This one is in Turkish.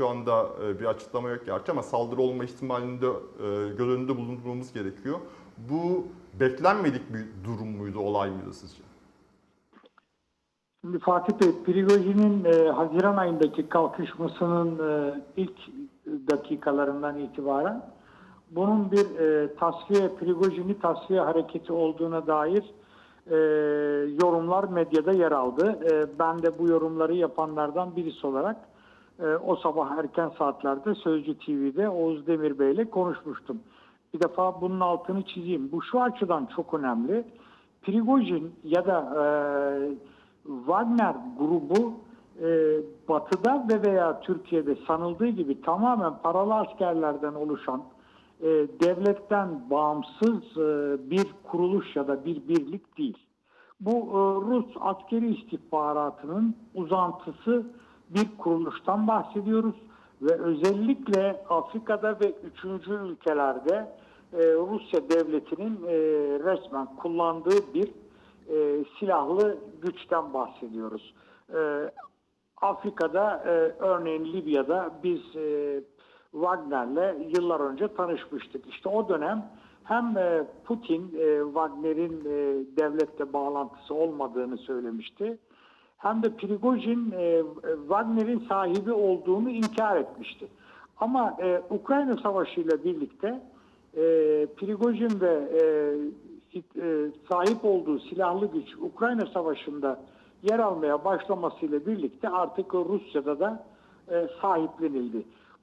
şu anda e, bir açıklama yok gerçi ama saldırı olma ihtimalinde e, göz önünde bulundurmamız gerekiyor. Bu beklenmedik bir durum muydu, olay mıydı sizce? Şimdi Fatih Bey, Prigojin'in e, Haziran ayındaki kalkışmasının e, ilk dakikalarından itibaren bunun bir e, tasfiye, Prigojin'i tasfiye hareketi olduğuna dair e, yorumlar medyada yer aldı. E, ben de bu yorumları yapanlardan birisi olarak e, o sabah erken saatlerde Sözcü TV'de Oğuz Demir Bey ile konuşmuştum. Bir defa bunun altını çizeyim. Bu şu açıdan çok önemli. Prigojin ya da e, Wagner grubu e, Batı'da ve veya Türkiye'de sanıldığı gibi tamamen paralı askerlerden oluşan e, devletten bağımsız e, bir kuruluş ya da bir birlik değil. Bu e, Rus askeri istihbaratının uzantısı bir kuruluştan bahsediyoruz ve özellikle Afrika'da ve üçüncü ülkelerde e, Rusya devletinin e, resmen kullandığı bir e, silahlı güçten bahsediyoruz. E, Afrika'da e, örneğin Libya'da biz e, Wagner'le yıllar önce tanışmıştık. İşte o dönem hem e, Putin e, Wagner'in e, devlette bağlantısı olmadığını söylemişti. Hem de Prigojin e, Wagner'in sahibi olduğunu inkar etmişti. Ama e, Ukrayna Savaşı ile birlikte e, Prigojin ve e, e, sahip olduğu silahlı güç Ukrayna Savaşı'nda yer almaya başlamasıyla birlikte artık Rusya'da da e, sahiplenildi.